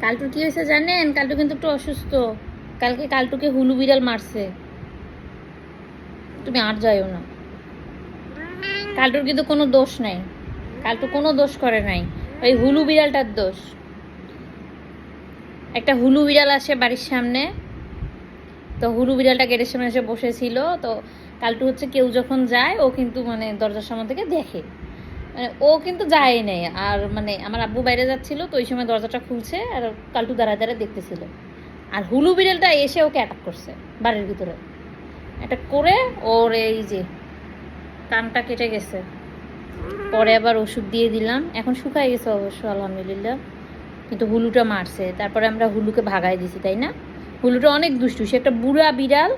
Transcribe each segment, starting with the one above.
কালটুর কি হয়েছে জানেন? কালটু কিন্তু একটু অসুস্থ। কালকে কালটুকে হুলু বিড়াল মারছে। তুমি আর যাইও না। কালটুর কিন্তু কোনো দোষ নাই। কালটু কোনো দোষ করে নাই। ওই হুলু বিড়ালটার দোষ। একটা হুলু বিড়াল আসে বাড়ির সামনে। তো হুলু বিড়ালটা গেটের সামনে এসে বসেছিল। তো কালটু হচ্ছে কেউ যখন যায়, ও কিন্তু মানে দরজার সামনে থেকে দেখে। মানে ও কিন্তু যায় নাই। আর মানে আমার আব্বু বাইরে যাচ্ছিল, তো ওই সময় দরজাটা খুলছে আর কালটু দাঁড়ায় দাঁড়ায় দেখতেছিল। আর হুলু বিড়ালটা এসে ওকে অ্যাটাক করছে বাড়ির ভিতরে। অ্যাটাক করে ওর এই যে কানটা কেটে গেছে। পরে আবার ওষুধ দিয়ে দিলাম। এখন শুকায় গেছে অবশ্য, আলহামদুলিল্লাহ। কিন্তু হুলুটা মারছে। তারপরে আমরা হুলুকে ভাগাই দিছি, তাই না? হুলুটা অনেক দুষ্টু, সে একটা বুড়া বিড়াল।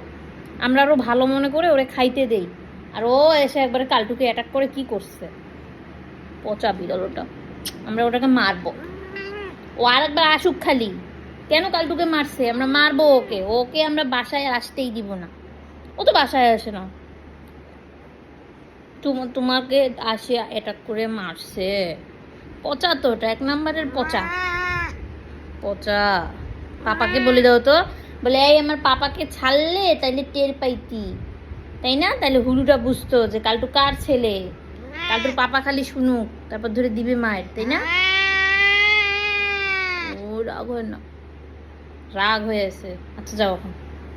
আমরা আরও ভালো মনে করে ওরে খাইতে দেই। আর ও এসে একবারে কালটুকে অ্যাটাক করে কি করছে? পচা বিড়াল ওটা আমরা ওটাকে মারবো। ও আরেকবার আসুক খালি। কেন কালটুকে মারছে? আমরা মারবো ওকে। ওকে আমরা বাসায় আসতেই দিব না। ও তো বাসায় আসে না। তোমাকে আসে অ্যাটাক করে মারছে। পচা তো ওটা, এক নম্বরের পচা। পচা। পাপাকে বলে দাও তো। বলে, এই আমার পাপাকে ছাড়লে তাইলে টের পাইতি। তাই না? তাইলে হুলুটা বুঝতো যে কালটু কার ছেলে? কালটুর পাপা খালি শুনুক তারপর ধরে দিবে মায়ের তাই না? ও রাগ হয় না। রাগ হয়ে আছে। আচ্ছা যাও এখন।